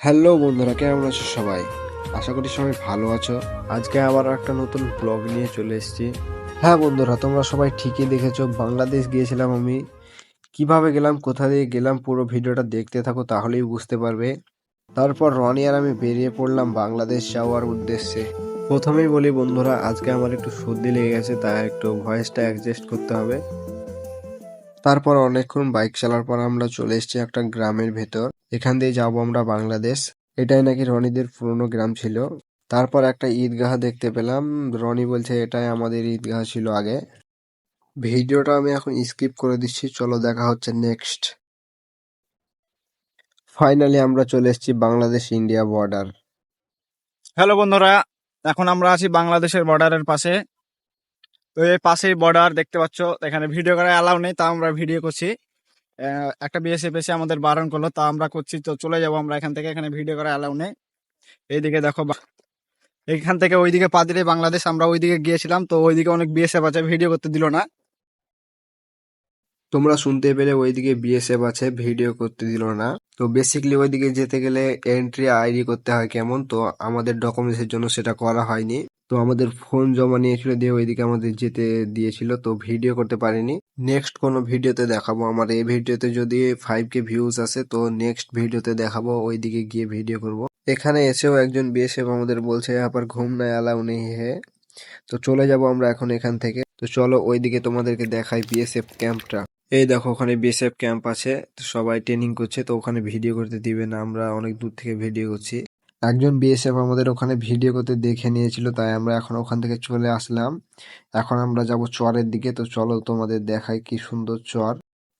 Hello বন্ধুরা, কেমন আছো সবাই? আশা করি সবাই ভালো আছো। আজকে আবার একটা নতুন ব্লগ নিয়ে চলে এসেছি। হ্যাঁ বন্ধুরা, তোমরা সবাই ঠিকই দেখেছ, বাংলাদেশ গিয়েছিলাম আমি। কীভাবে গেলাম, কোথা দিয়ে গেলাম, পুরো ভিডিওটা দেখতে থাকো, তাহলেই বুঝতে পারবে। তারপর রনি আর আমি বেরিয়ে পড়লাম বাংলাদেশ যাওয়ার উদ্দেশ্যে। প্রথমেই বলি বন্ধুরা, আজকে আমার একটু সর্দি লেগে গেছে, তাই একটু ভয়েসটা অ্যাডজাস্ট করতে হবে। তারপর অনেকক্ষণ বাইক চালার পর আমরা চলে এসেছি একটা গ্রামের ভেতর। এখান দিয়ে যাব আমরা বাংলাদেশ। এটাই নাকি রনিদের পুরনো গ্রাম ছিল। তারপর একটা ঈদগাহ দেখতে পেলাম। রনি বলছে, এটাই আমাদের ঈদগাহ ছিল আগে। ভিডিওটা আমি এখন স্কিপ করে দিচ্ছি। চলো দেখা হচ্ছে নেক্সট। ফাইনালি আমরা চলে এসেছি বাংলাদেশ ইন্ডিয়া বর্ডার। হ্যালো বন্ধুরা, এখন আমরা আছি বাংলাদেশের বর্ডারের পাশে। তো এই পাশেই বর্ডার দেখতে পাচ্ছ। এখানে ভিডিও করা অ্যালাউ নেই তা আমরা ভিডিও করছি। একটা বিএসএফ এসে আমাদের বারণ করল, তা আমরা করছি, তো চলে যাব আমরা এখান থেকে, এখানে ভিডিও করা অ্যালাউ নেই। এইদিকে দেখো এইখান থেকে ওইদিকে পা দিলে বাংলাদেশ, আমরা ওইদিকে গিয়েছিলাম, তো ওইদিকে অনেক বিএসএফ আছে, ভিডিও করতে দিল না। তোমরা শুনতে পেলে ওইদিকে বিএসএফ আছে, ভিডিও করতে দিল না। তো বেসিক্যালি ওইদিকে যেতে গেলে এন্ট্রি আইডি করতে হয় কেমন, তো আমাদের ডকুমেন্টসের জন্য সেটা করা হয়নি। তো আমাদের ফোন জমা নিয়েছিল দিয়ে ওইদিকে আমাদের যেতে দিয়েছিল, তো ভিডিও করতে পারিনি। নেক্সট কোনো ভিডিওতে দেখাবো। আমার এই ভিডিওতে যদি ফাইভ কে ভিউজ আসে তো নেক্সট ভিডিওতে দেখাবো, ওইদিকে গিয়ে ভিডিও করব। এখানে এসেও একজন বিএসএফ আমাদের বলছে আবার ঘুম নাই অ্যালাউ নেই, হে তো চলে যাব আমরা এখন এখান থেকে। তো চলো ওইদিকে তোমাদেরকে দেখাই বিএসএফ ক্যাম্পটা এই দেখো, ওখানে বিএসএফ ক্যাম্প আছে, তো সবাই ট্রেনিং করছে, তো ওখানে ভিডিও করতে দিবে না, আমরা অনেক দূর থেকে ভিডিও করছি। একজন বিএসএফ আমাদের ওখানে ভিডিও করতে দেখে নিয়েছিল, তাই আমরা এখন ওখান থেকে চলে আসলাম। এখন আমরা যাব চরের দিকে, তো চলো তোমাদের দেখাই কি সুন্দর চর,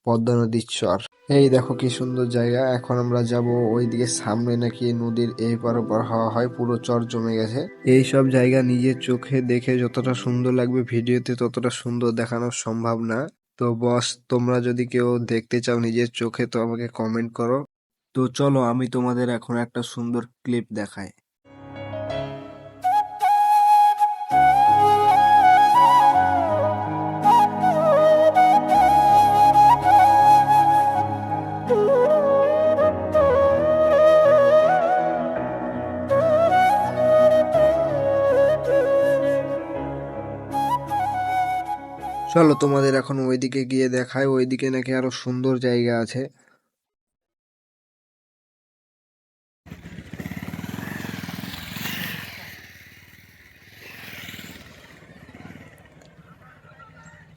পদ্মা নদীর চর। এই দেখো কি সুন্দর জায়গা, এখন আমরা যাব ওইদিকে, সামনে নাকি নদীর এই পার ওপার হওয়া হয়, পুরো চর জমে গেছে। এই সব জায়গা নিজের চোখে দেখে যতটা সুন্দর লাগবে ভিডিওতে, ততটা সুন্দর দেখানো সম্ভব না। তো বস, তোমরা যদি কেউ দেখতে চাও নিজের চোখে, তো আমাকে কমেন্ট করো। তো চলো আমি তোমাদের এখন একটা সুন্দর ক্লিপ দেখাই। চলো তোমাদের এখন ওইদিকে গিয়ে দেখায় ওইদিকে নাকি আরও সুন্দর জায়গা আছে।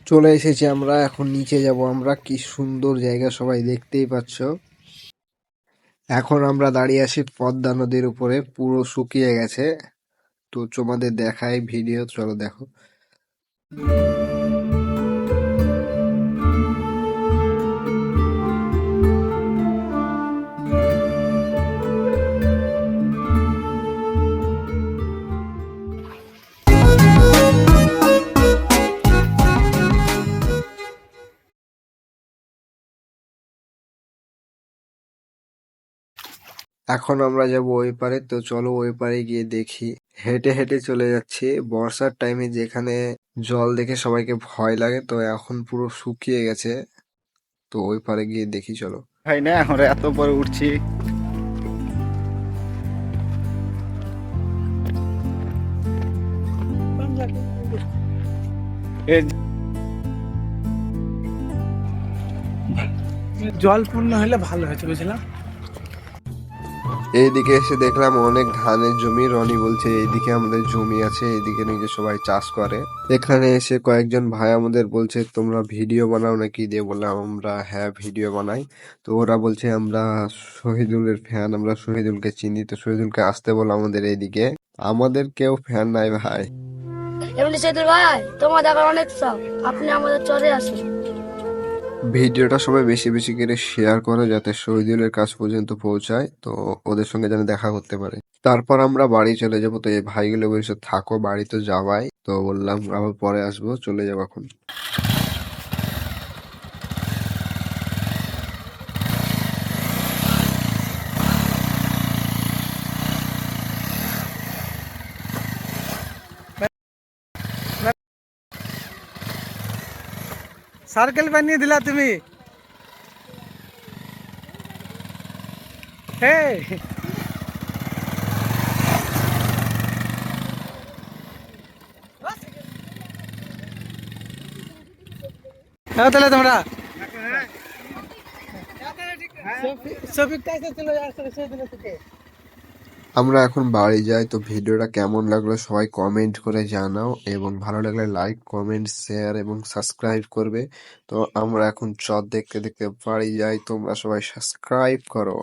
চলে এসেছি আমরা, এখন নিচে যাব আমরা। কি সুন্দর জায়গা সবাই দেখতেই পাচ্ছ। এখন আমরা দাঁড়িয়ে আছি পদ্মা নদীর উপরে, পুরো শুকিয়ে গেছে। তো তোমাদের দেখাই ভিডিও, চলো দেখো। এখন আমরা যাব ওই পারে তো চলো ওই পারে গিয়ে দেখি। হেঁটে হেঁটে চলে যাচ্ছি। বর্ষার টাইমে যেখানে জল দেখে সবাইকে ভয় লাগে তো এখন পুরো শুকিয়ে গেছে। তো ওই পারে গিয়ে দেখি চলো। ভাই না আমরা এত পরে উঠছি। জল পূর্ণ হলে ভালো হয়েছে বুঝলাম? এইদিকে এসে দেখলাম অনেক ধানের জমি, রনি বলছে এইদিকে আমাদের জমি আছে, এইদিকে নাকি সবাই চাষ করে। এখানে এসে কয়েকজন ভাই আমাদের বলছে, তোমরা ভিডিও বানাও নাকি? দিয়ে বললাম, আমরা হ্যাঁ ভিডিও বানাই। তো ওরা বলছে, আমরা শহীদুলের ফ্যান আমরা শহীদুলকে চিনি। তো শহীদুলকে আসতে বলো আমাদের এইদিকে। আমাদের কেউ ফ্যান নাই ভাই। এমনি সেতুল ভাই, তোমার দেখার অনেক শখ আপনি আমাদের চলে আসুন। ভিডিওটা সবাই বেশি বেশি করে শেয়ার করে যাতে শহীদুলের কাজ পর্যন্ত পৌঁছায়, তো ওদের সঙ্গে যেন দেখা করতে পারে। তারপর আমরা বাড়ি চলে যাব, তো এই ভাইগুলো বলছে, থাকো বাড়ি তো যাওয়াই। তো বললাম, আবার পরে আসব, চলে যাব এখন। सर्कल पण नाही दिला तुम्ही हे তাহলে তোমরা সফিক কাছে ছিল আর সে দিলে তোকে আমরা এখন বাড়ি যাই, তো ভিডিওটা কেমন লাগল সবাই কমেন্ট করে জানাও এবং ভালো লাগলে লাইক কমেন্ট শেয়ার এবং সাবস্ক্রাইব করবে। তো আমরা এখন চট দেখতে দেখতে বাড়ি যাই, তোমরা সবাই সাবস্ক্রাইব করো।